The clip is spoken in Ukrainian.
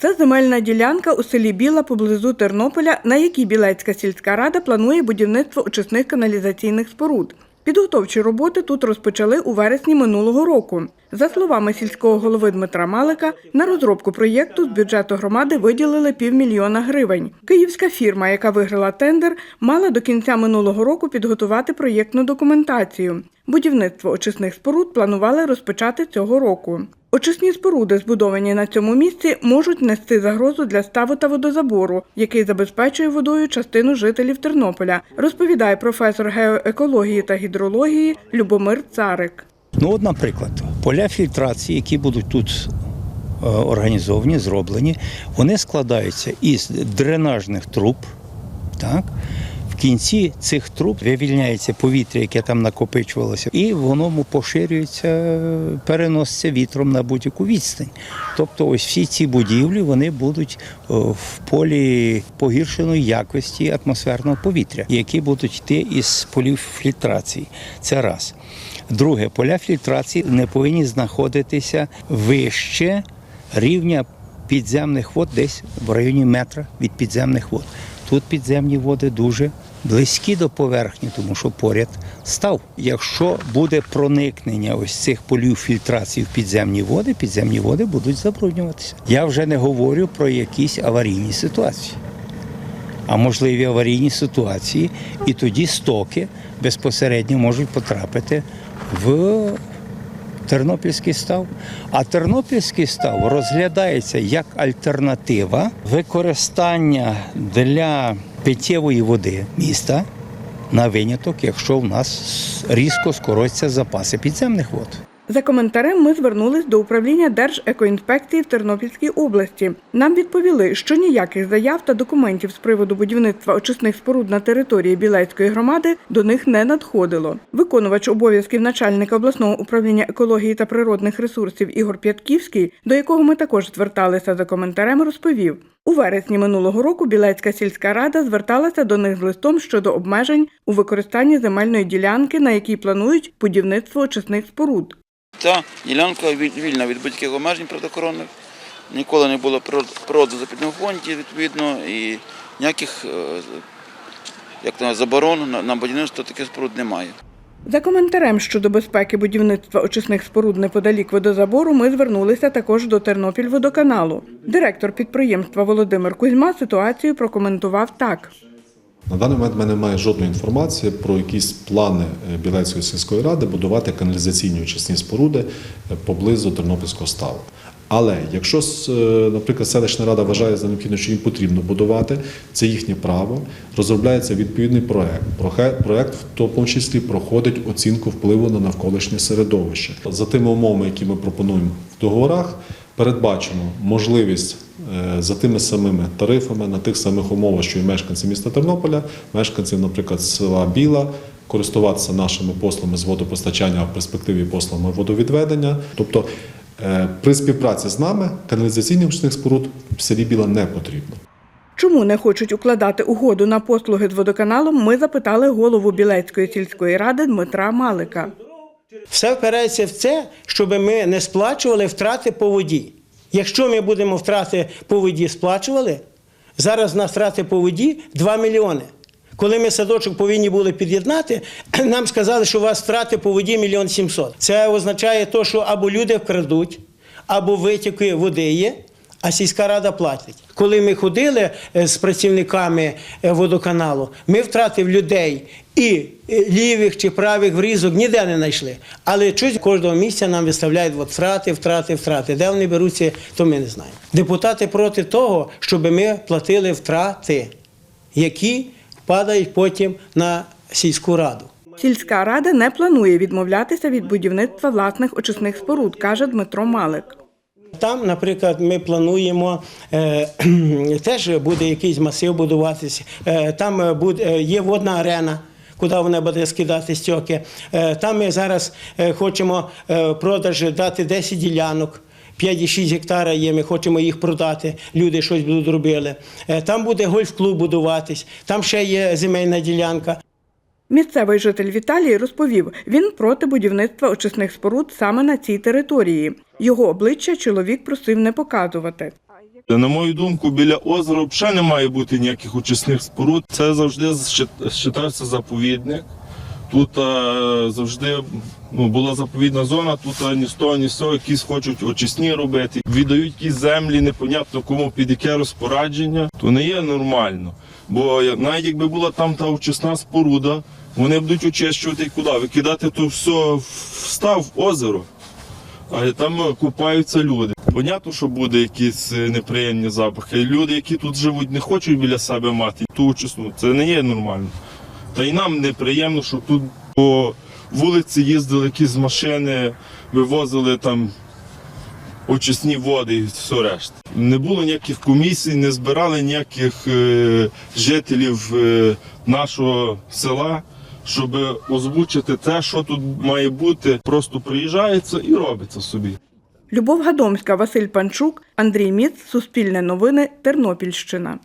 Це земельна ділянка у селі Біла поблизу Тернополя, на якій Білецька сільська рада планує будівництво очисних каналізаційних споруд. Підготовчі роботи тут розпочали у вересні минулого року. За словами сільського голови Дмитра Малика, на розробку проєкту з бюджету громади виділили півмільйона гривень. Київська фірма, яка виграла тендер, мала до кінця минулого року підготувати проєктну документацію. Будівництво очисних споруд планували розпочати цього року. Очисні споруди, збудовані на цьому місці, можуть нести загрозу для ставу та водозабору, який забезпечує водою частину жителів Тернополя, розповідає професор геоекології та гідрології Любомир Царик. Ну, от, наприклад, поля фільтрації, які будуть тут е, організовані, зроблені, вони складаються із дренажних труб. Так? Кінці цих труб вивільняється повітря, яке там накопичувалося, і воно поширюється, переноситься вітром на будь-яку відстань. Тобто, ось всі ці будівлі вони будуть е, в полі погіршеної якості атмосферного повітря, які будуть йти із полів фільтрації. Це раз. Друге, поля фільтрації не повинні знаходитися вище рівня підземних вод, десь в районі метра від підземних вод. Тут підземні води дуже близькі до поверхні, тому що поряд став. Якщо буде проникнення ось цих полів фільтрації в підземні води, підземні води будуть забруднюватися. Я вже не говорю про якісь аварійні ситуації а можливі аварійні ситуації, і тоді стоки безпосередньо можуть потрапити в Тернопільський став. А Тернопільський став розглядається як альтернатива використання для питєвої води міста на виняток, якщо в нас різко скоротяться запаси підземних вод. За коментарем ми звернулись до управління Держекоінспекції в Тернопільській області. Нам відповіли, що ніяких заяв та документів з приводу будівництва очисних споруд на території Білецької громади до них не надходило. Виконувач обов'язків начальника обласного управління екології та природних ресурсів Ігор П'ятківський, до якого ми також зверталися за коментарем, розповів. У вересні минулого року Білецька сільська рада зверталася до них з листом щодо обмежень у використанні земельної ділянки, на якій планують будівництво очисних споруд. Ця ділянка вільна від будь-яких обмежень природоохоронних. Ніколи не було природозапитного фонді, відповідно, і ніяких е, як то, заборон на будівництво таких споруд немає. За коментарем щодо безпеки будівництва очисних споруд неподалік водозабору ми звернулися також до Тернопільводоканалу. Директор підприємства Володимир Кузьма ситуацію прокоментував так. На даний момент в мене немає жодної інформації про якісь плани е, Білецької сільської ради будувати каналізаційні очисні споруди е, поблизу Тернопільського ставу. Але якщо, е, наприклад, селищна рада вважає за необхідне, що їм потрібно будувати, це їхнє право. Розробляється відповідний проект. Проект в тому числі проходить оцінку впливу на навколишнє середовище. За тими умовами, які ми пропонуємо в договорах, передбачено можливість е, за тими самими тарифами на тих самих умовах, що і мешканці міста Тернополя, мешканців, наприклад, села Біла, користуватися нашими послами з водопостачання, а в перспективі послами водовідведення. Тобто при співпраці з нами каналізаційних очисних споруд в селі Біла не потрібно. Чому не хочуть укладати угоду на послуги з водоканалом, ми запитали голову Білецької сільської ради Дмитра Малика. Все впирається в це, щоб ми не сплачували втрати по воді. Якщо ми будемо втрати по воді сплачували, зараз на втрати по воді 2 мільйони. Коли ми садочок повинні були під'єднати, нам сказали, що у вас втрати по воді мільйон сімсот. Це означає те, що або люди вкрадуть, або витіки води є, а сільська рада платить. Коли ми ходили е, з працівниками е, водоканалу, ми втратив людей і е, лівих чи правих врізок ніде не знайшли. Але щось кожного місця нам виставляють от втрати, втрати, втрати. Де вони беруться, то ми не знаємо. Депутати проти того, щоб ми платили втрати, які падають потім на сільську раду. Сільська рада не планує відмовлятися від будівництва власних очисних споруд, каже Дмитро Малик. Там, наприклад, ми плануємо е, теж буде якийсь масив будуватися. Е, там е, буде є водна арена. Куди вона буде скидати стьоки. Е, Там ми зараз хочемо е, продаж дати 10 ділянок. 5,6 гектара є, ми хочемо їх продати, люди щось будуть робили. Е, Там буде гольф-клуб будуватись, там ще є земельна ділянка. Місцевий житель Віталій розповів, він проти будівництва очисних споруд саме на цій території. Його обличчя чоловік просив не показувати. На мою думку, біля озера взагалі не має бути ніяких очисних споруд. Це завжди вважався заповідник. Тут е, завжди ну, була заповідна зона, тут ні з того, ні з цього якісь хочуть очисні робити. Віддають якісь землі, непонятно кому під яке розпорядження, то не є нормально. Бо навіть якби була там та очисна споруда, вони будуть очищувати куди? Викидати то все в в озеро. А там купаються люди. Понятно, що буде якісь е, неприємні запахи. Люди, які тут живуть, не хочуть біля себе мати ту очисну. Це не є нормально. Та й нам неприємно, що тут по вулиці їздили якісь машини, вивозили там очисні води і все решта. Не було ніяких комісій, не збирали ніяких е, жителів е, нашого села, щоб озвучити те, що тут має бути. Просто приїжджається і робиться собі. Любов Гадомська, Василь Панчук, Андрій Міц, Суспільне новини, Тернопільщина.